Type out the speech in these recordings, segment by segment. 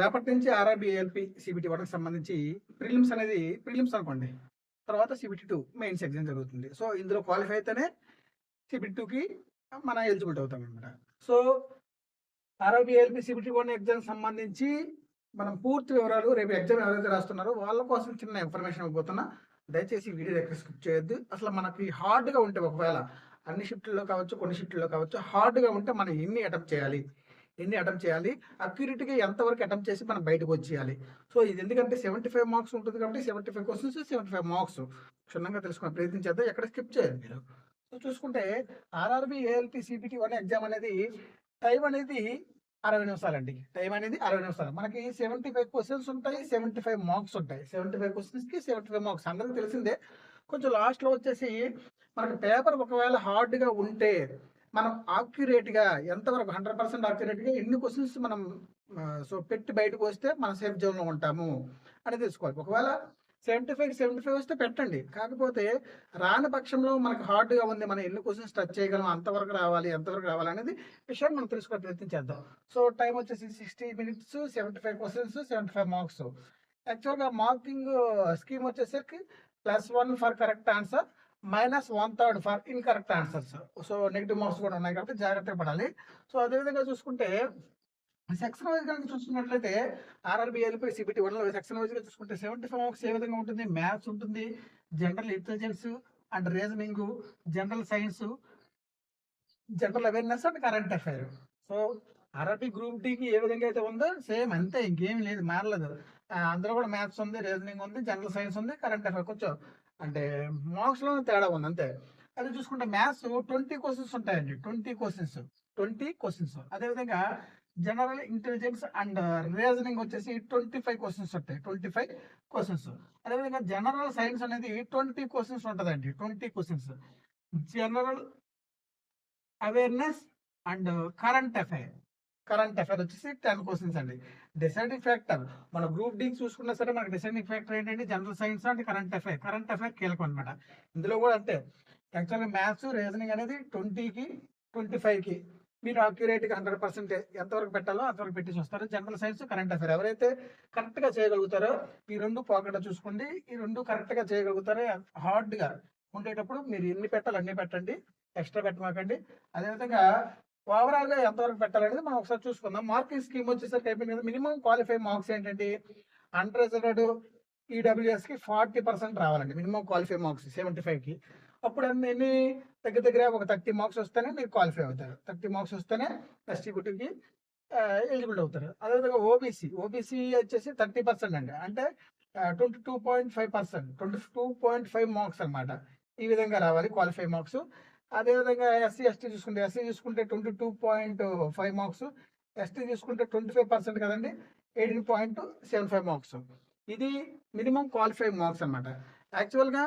రేపటి నుంచి RRB ALP CBT వన్కి సంబంధించి ప్రిలిమ్స్ అనేది ప్రిలిమ్స్ అనుకోండి. తర్వాత సిబిటి టూ మెయిన్స్ ఎగ్జామ్ జరుగుతుంది. సో ఇందులో క్వాలిఫై అయితేనే సిబిటి టూకి మనం ఎలిజిబిలిటీ అవుతాం అనమాట so RRB ALP CBT one exam సంబంధించి మనం పూర్తి వివరాలు రేపు ఎగ్జామ్ ఎవరైతే రాస్తున్నారో వాళ్ళ కోసం చిన్న ఇన్ఫర్మేషన్ ఇవ్వబోతున్నా దయచేసి వీడియో దగ్గర స్కిప్ చేయొద్దు. అసలు మనకి హార్డ్గా ఉంటే ఒకవేళ అన్ని షిఫ్ట్లో కావచ్చు కొన్ని షిఫ్ట్లో కావచ్చు హార్డ్గా ఉంటే మనం ఎన్ని అటెంప్ట్ చేయాలి? ఎన్ని అటెంప్ట్ చేయాలి? అక్యూరేట్గా ఎంతవరకు అటెంప్ట్ చేసి మనం బయటకు వచ్చేయాలి? సో ఇది ఎందుకంటే సెవెంటీ ఫైవ్ మార్క్స్ ఉంటుంది కాబట్టి seventy five questions seventy five marks క్షుణ్ణంగా తెలుసుకునే ప్రయత్నించేద్దాం ఎక్కడ స్కిప్ చేయాలి మీరు? సో చూసుకుంటే RRB ALP CBT one exam అనేది టైం అనేది అరవై నిమిషాలండి. టైం అనేది అరవై నిమిషాలు. మనకి సెవెంటీ ఫైవ్ క్వశ్చన్స్ ఉంటాయి సెవెంటీ ఫైవ్ మార్క్స్ ఉంటాయి. సెవెంటీ ఫైవ్ క్వశ్చన్స్కి సెవెంటీ ఫైవ్ మార్క్స్ అందరికీ తెలిసిందే. కొంచెం లాస్ట్లో వచ్చేసి మనకి పేపర్ ఒకవేళ హార్డ్గా ఉంటే మనం ఆక్యురేట్గా ఎంతవరకు హండ్రెడ్ పర్సెంట్ ఆక్యురేట్గా ఎన్ని క్వశ్చన్స్ మనం సో పెట్టి బయటకు వస్తే మన సేఫ్ జోన్లో ఉంటాము అని తెలుసుకోవాలి. ఒకవేళ సెవెంటీ ఫైవ్ సెవెంటీ ఫైవ్ వస్తే పెట్టండి. కాకపోతే రాని పక్షంలో మనకు హార్డ్గా ఉంది మనం ఎన్ని క్వశ్చన్స్ టచ్ చేయగలం అంతవరకు రావాలి ఎంతవరకు రావాలి అనేది విషయం మనం తెలుసుకునే ప్రయత్నం చేద్దాం. సో టైం వచ్చేసి sixty minutes seventy five questions seventy five marks యాక్చువల్గా మార్కింగ్ స్కీమ్ వచ్చేసరికి plus one for correct answer minus one third for incorrect answers. So negative marks కూడా ఉన్నాయి కాబట్టి జాగ్రత్తగా పడాలి. సో అదేవిధంగా చూసుకుంటే సెక్షన్ వైజ్ కనుక చూసుకున్నట్లయితే ఆర్ఆర్బి ఎల్పి సిబిటి వన్లో సెక్షన్ వైజ్గా చూసుకుంటే సెవెంటీ ఫైవ్ మార్క్స్ ఏ విధంగా ఉంటుంది? మ్యాథ్స్ ఉంటుంది general intelligence and reasoning general science general awareness and current affair. So RRB group డికి ఏ విధంగా అయితే ఉందో సేమ్ అంతే ఇంకేం లేదు మారలేదు. అందులో కూడా మ్యాథ్స్ ఉంది రీజనింగ్ ఉంది జనరల్ సైన్స్ ఉంది కరెంట్ అఫైర్. కొంచెం అంటే మార్క్స్లో తేడా ఉంది అంతే. అది చూసుకుంటే మ్యాథ్స్ ట్వంటీ క్వశ్చన్స్ ఉంటాయండి ట్వంటీ క్వశ్చన్స్ ట్వంటీ క్వశ్చన్స్. అదేవిధంగా జనరల్ ఇంటెలిజెన్స్ అండ్ రీజనింగ్ వచ్చేసి ట్వంటీ ఫైవ్ క్వశ్చన్స్ ఉంటాయి ట్వంటీ ఫైవ్ క్వశ్చన్స్. అదేవిధంగా జనరల్ సైన్స్ అనేది ట్వంటీ క్వశ్చన్స్ ఉంటుందండి twenty questions. General awareness and current affair. Current affair వచ్చేసి టెన్ క్వశ్చన్స్ అండి. Deciding factor మన group D చూసుకున్నా సరే మనకి డిసైడింగ్ ఫ్యాక్టర్ ఏంటంటే జనరల్ సైన్స్ అంటే కరెంట్ అఫైర్. కరెంట్ అఫైర్ కీలకం అనమాట ఇందులో కూడా అంతే. యాక్చువల్గా మ్యాథ్స్ రీజనింగ్ అనేది ట్వంటీకి ట్వంటీ ఫైవ్కి. మీరు అక్యురేట్గా హండ్రెడ్ పర్సెంట్ ఎంతవరకు పెట్టాలో అంతవరకు పెట్టేసి వస్తారు. General science current affair. ఎవరైతే కరెక్ట్గా చేయగలుగుతారో ఈ రెండు పాకెట్ చూసుకోండి. ఈ రెండు కరెక్ట్గా చేయగలుగుతారో హార్డ్గా ఉండేటప్పుడు మీరు ఎన్ని పెట్టాలి అన్ని పెట్టండి. ఎక్స్ట్రా పెట్టమాకండి. అదేవిధంగా ఓవరాల్గా ఎంతవరకు పెట్టాలనేది మనం ఒకసారి చూసుకుందాం. మార్కింగ్ స్కీమ్ వచ్చేసరికి అయిపోయింది కదా మినిమం క్వాలిఫై మార్క్స్ ఏంటంటే అన్రిజర్వ్డ్ ఈడబ్ల్యూఎస్కి ఫార్టీ పర్సెంట్ రావాలండి. మినిమం క్వాలిఫై మార్క్స్ సెవెంటీ ఫైవ్కి అప్పుడు అన్ని దగ్గర దగ్గర ఒక థర్టీ మార్క్స్ వస్తేనే మీరు క్వాలిఫై అవుతారు. థర్టీ మార్క్స్ వస్తేనే ఎస్టీ గుటికి ఎలిజిబుల్ అవుతారు. అదేవిధంగా ఓబీసీ ఓబీసీ వచ్చేసి థర్టీ పర్సెంట్ అండి. అంటే twenty two point five percent twenty two point five marks అనమాట ఈ విధంగా రావాలి క్వాలిఫై మార్క్స్. అదేవిధంగా ఎస్సీ ఎస్టీ చూసుకుంటే ఎస్సీ చూసుకుంటే twenty two point five marks ST చూసుకుంటే ట్వంటీ ఫైవ్ పర్సెంట్ కదండి eighteen point seven five marks ఇది మినిమం క్వాలిఫై మార్క్స్ అనమాట యాక్చువల్గా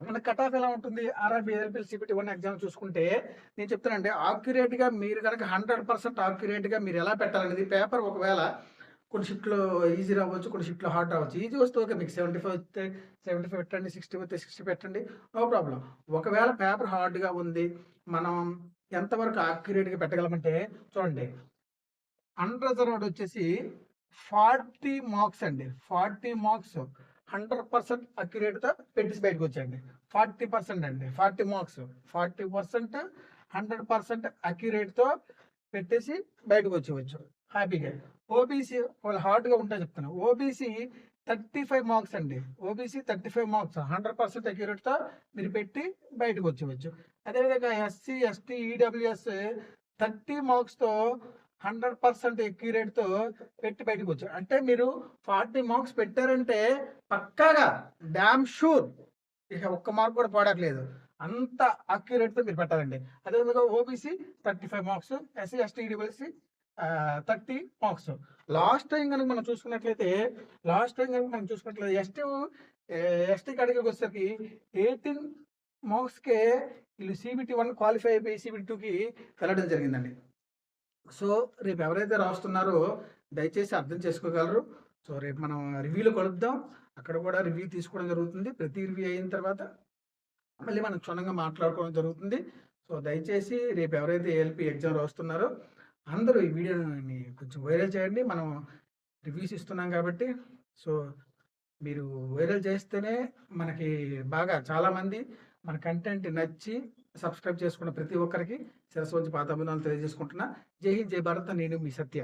మన కట్ ఆఫ్ ఎలా ఉంటుంది? RRB LPL CPT one exam చూసుకుంటే నేను చెప్తానండి ఆక్యురేట్గా మీరు కనుక హండ్రెడ్ పర్సెంట్ ఆక్యురేట్గా మీరు ఎలా పెట్టాలనేది పేపర్ ఒకవేళ కొన్ని షిఫ్ట్లో ఈజీ రావచ్చు కొన్ని షిఫ్ట్లో హార్డ్ రావచ్చు. ఈజీ వస్తే ఓకే మీకు సెవెంటీ ఫైవ్ వస్తే సెవెంటీ ఫైవ్ పెట్టండి సిక్స్టీ వస్తే సిక్స్టీ పెట్టండి నో ప్రాబ్లం ఒకవేళ పేపర్ హార్డ్గా ఉంది మనం ఎంతవరకు ఆక్యురేట్గా పెట్టగలమంటే చూడండి అన్రిజర్వ్డ్ వచ్చేసి ఫార్టీ మార్క్స్ అండి. ఫార్టీ మార్క్స్ హండ్రెడ్ పర్సెంట్ అక్యురేట్గా పెట్టేసి బయటకు వచ్చండి ఫార్టీ పర్సెంట్ అండి. Forty marks forty percent hundred percent అక్యురేట్తో పెట్టేసి బయటకు వచ్చేవచ్చు హ్యాపీగా ఓబీసీ వాళ్ళు హార్డ్గా ఉంటాయి చెప్తాను ఓబీసీ థర్టీ ఫైవ్ మార్క్స్ అండి. OBC thirty five marks hundred percent అక్యూరేట్తో మీరు పెట్టి బయటకు వచ్చేవచ్చు అదేవిధంగా ఎస్సీ ఎస్టీ ఈడబ్ల్యూఎస్ థర్టీ మార్క్స్తో హండ్రెడ్ పర్సెంట్ అక్యురేట్తో పెట్టి బయటకు వచ్చారు. అంటే మీరు ఫార్టీ మార్క్స్ పెట్టారంటే పక్కాగా డ్యామ్ షూర్ ఇక ఒక్క మార్క్ కూడా పోడట్లేదు అంత అక్యురేట్తో మీరు పెట్టాలండి. అదేవిధంగా OBC thirty five marks SC ST ఈడబ్ల్యూఎస్సీ thirty marks. Last time కనుక మనం చూసుకున్నట్లయితే లాస్ట్ టైం కనుక మనం చూసుకున్నట్లయితే ఎస్టీ ఎస్టీ కేటగిరీకి వచ్చేసరికి ఎయిటీన్ మార్క్స్కే వీళ్ళు సిబిటి వన్ క్వాలిఫై అయిపోయి సిబిటి టూకి వెళ్ళడం జరిగిందండి. సో రేపు ఎవరైతే రాస్తున్నారో దయచేసి అర్థం చేసుకోగలరు. సో రేపు మనం రివ్యూలో కలుద్దాం. అక్కడ కూడా రివ్యూ తీసుకోవడం జరుగుతుంది. ప్రతి రివ్యూ అయిన తర్వాత మళ్ళీ మనం క్షుణ్ణంగా మాట్లాడుకోవడం జరుగుతుంది. సో దయచేసి రేపు ఎవరైతే ఏఎల్పి ఎగ్జామ్ రాస్తున్నారో అందరూ ఈ వీడియోని కొంచెం వైరల్ చేయండి. మనం రివ్యూస్ ఇస్తున్నాం కాబట్టి. సో మీరు వైరల్ చేస్తేనే మనకి బాగా చాలామంది మన కంటెంట్ నచ్చి సబ్స్క్రైబ్ చేసుకున్న ప్రతి ఒక్కరికి శిరస్సు వంచి పాతాభినందనలు తెలియజేసుకుంటున్నా. జై హింద్ జై భారత్. నేను మీ సత్య.